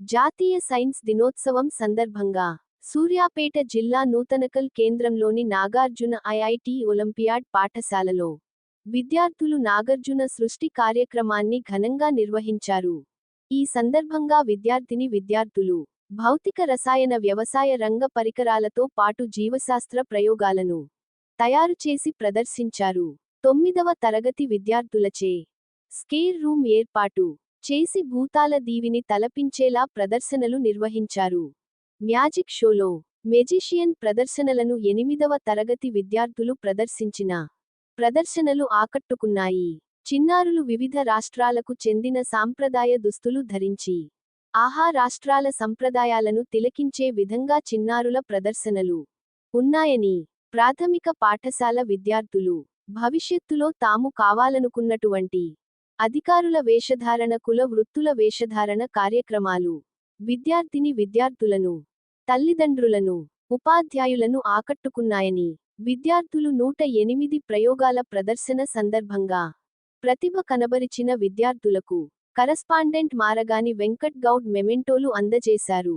జాతీయ సైన్స్ దినోత్సవం సందర్భంగా సూర్యాపేట జిల్లా నూతనకల్ కేంద్రంలోని నాగార్జున ఐఐటి ఒలింపియాడ్ పాఠశాలలో విద్యార్థులు నాగార్జున సృష్టి కార్యక్రమాన్ని ఘనంగా నిర్వహించారు. ఈ సందర్భంగా విద్యార్థిని విద్యార్థులు భౌతిక రసాయన వ్యవసాయ రంగ పరికరాలతో పాటు జీవశాస్త్ర ప్రయోగాలను తయారు చేసి ప్రదర్శించారు. తొమ్మిదవ తరగతి విద్యార్థులచే స్కేర్ రూమ్ ఏర్పాటు చేసి భూతాల దీవిని తలపించేలా ప్రదర్శనలు నిర్వహించారు. మ్యాజిక్ షోలో మెజిషియన్ ప్రదర్శనలను ఎనిమిదవ తరగతి విద్యార్థులు ప్రదర్శించిన ప్రదర్శనలు ఆకట్టుకున్నాయి. చిన్నారులు వివిధ రాష్ట్రాలకు చెందిన సాంప్రదాయ దుస్తులు ధరించి ఆహా రాష్ట్రాల సంప్రదాయాలను తిలకించే విధంగా చిన్నారుల ప్రదర్శనలు ఉన్నాయని ప్రాథమిక పాఠశాల విద్యార్థులు భవిష్యత్తులో తాము కావాలనుకున్నటువంటి అధికారుల వేషధారణ కుల వృత్తుల వేషధారణ కార్యక్రమాలు. విద్యార్థిని విద్యార్థులను తల్లిదండ్రులను ఉపాధ్యాయులను ఆకట్టుకున్నాయని. విద్యార్థులు నూట ఎనిమిది ప్రయోగాల ప్రదర్శన సందర్భంగా ప్రతిభ కనబరిచిన విద్యార్థులకు కరస్పాండెంట్ మారగాని వెంకట్ గౌడ్ మెమెంటోలు అందజేశారు.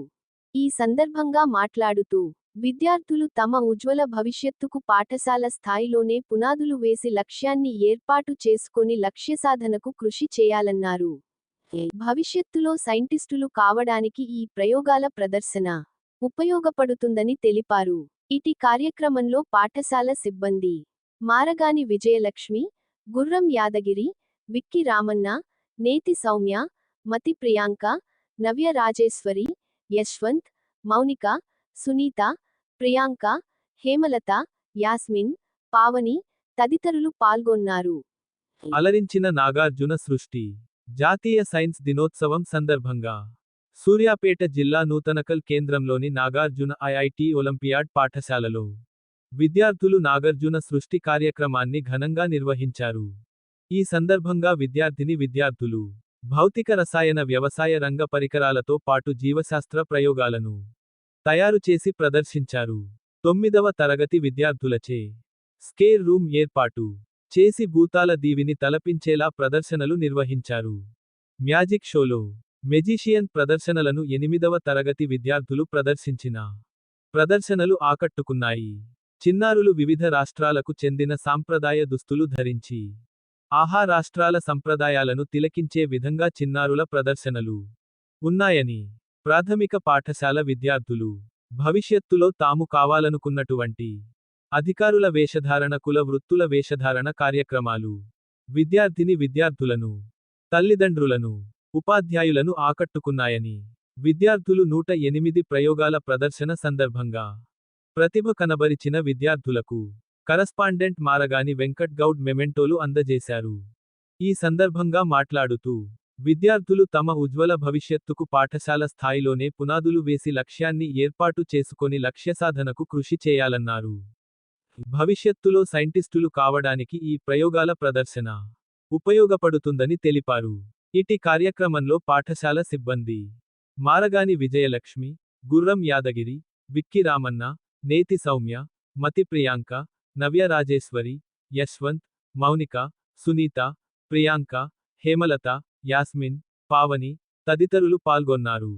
ఈ సందర్భంగా మాట్లాడుతూ విద్యార్థులు తమ ఉజ్వల భవిష్యత్తుకు పాఠశాల స్థాయిలోనే పునాదులు వేసి లక్ష్యాన్ని ఏర్పాటు చేసుకొని లక్ష్యసాధనకు కృషి చేయాలన్నారు. భవిష్యత్తులో సైంటిస్టులు కావడానికి ఈ ప్రయోగాల ప్రదర్శన ఉపయోగపడుతుందని తెలిపారు. ఇటీ కార్యక్రమంలో పాఠశాల సిబ్బంది మారగాని విజయలక్ష్మి గుర్రం యాదగిరి విక్కి రామన్న నేతి సౌమ్య మతి ప్రియాంక నవ్య రాజేశ్వరి యశ్వంత్ మౌనిక సునీత ప్రియాంక హేమలత యాస్మిన్ పావని తదితరులు పాల్గొన్నారు. అలరించిన నాగార్జున సృష్టి. జాతీయ సైన్స్ దినోత్సవం సందర్భంగా సూర్యాపేట జిల్లా నూతనకల్ కేంద్రంలోని నాగార్జున ఐఐటి ఒలింపియాడ్ పాఠశాలలో విద్యార్థులు నాగార్జున సృష్టి కార్యక్రమాన్ని ఘనంగా నిర్వహించారు. ఈ సందర్భంగా విద్యార్థిని విద్యార్థులు భౌతిక రసాయన వ్యవసాయ రంగ పరికరాలతో పాటు జీవశాస్త్ర ప్రయోగాలను తయారు చేసి ప్రదర్శించారు. తొమ్మిదవ తరగతి విద్యార్థులచే స్కేర్ రూమ్ ఏర్పాటు చేసి భూతాల దీవిని తలపించేలా ప్రదర్శనలు నిర్వహించారు. మ్యాజిక్ షోలో మెజిషియన్ ప్రదర్శనలను ఎనిమిదవ తరగతి విద్యార్థులు ప్రదర్శించిన ప్రదర్శనలు ఆకట్టుకున్నాయి. చిన్నారులు వివిధ రాష్ట్రాలకు చెందిన సాంప్రదాయ దుస్తులు ధరించి ఆహా రాష్ట్రాల సంప్రదాయాలను తిలకించే విధంగా చిన్నారుల ప్రదర్శనలు ఉన్నాయని ప్రాథమిక పాఠశాల విద్యార్థులు భవిష్యత్తులో తాము కావాలనుకున్నటువంటి అధికారుల వేషధారణ కుల వృత్తుల వేషధారణ కార్యక్రమాలు విద్యార్థిని విద్యార్థులను తల్లిదండ్రులను ఉపాధ్యాయులను ఆకట్టుకున్నాయని విద్యార్థులు నూట ఎనిమిది ప్రయోగాల ప్రదర్శన సందర్భంగా ప్రతిభ కనబరిచిన విద్యార్థులకు కరస్పాండెంట్ మారగాని వెంకట్ గౌడ్ మెమెంటోలు అందజేశారు. ఈ సందర్భంగా మాట్లాడుతూ విద్యార్థులు తమ ఉజ్వల భవిష్యత్తుకు పాఠశాల స్థాయిలోనే పునాదులు వేసి లక్ష్యాన్ని ఏర్పాటు చేసుకొని లక్ష్యసాధనకు కృషి చేయాలన్నారు. భవిష్యత్తులో సైంటిస్టులు కావడానికి ఈ ప్రయోగాల ప్రదర్శన ఉపయోగపడుతుందని తెలిపారు. ఇటీ కార్యక్రమంలో పాఠశాల సిబ్బంది మారగాని విజయలక్ష్మి గుర్రం యాదగిరి విక్కి రామన్న నేతి సౌమ్య మతి ప్రియాంక నవ్య రాజేశ్వరి యశ్వంత్ మౌనిక సునీత ప్రియాంక హేమలత యాస్మిన్ పావని తదితరులు పాల్గొన్నారు.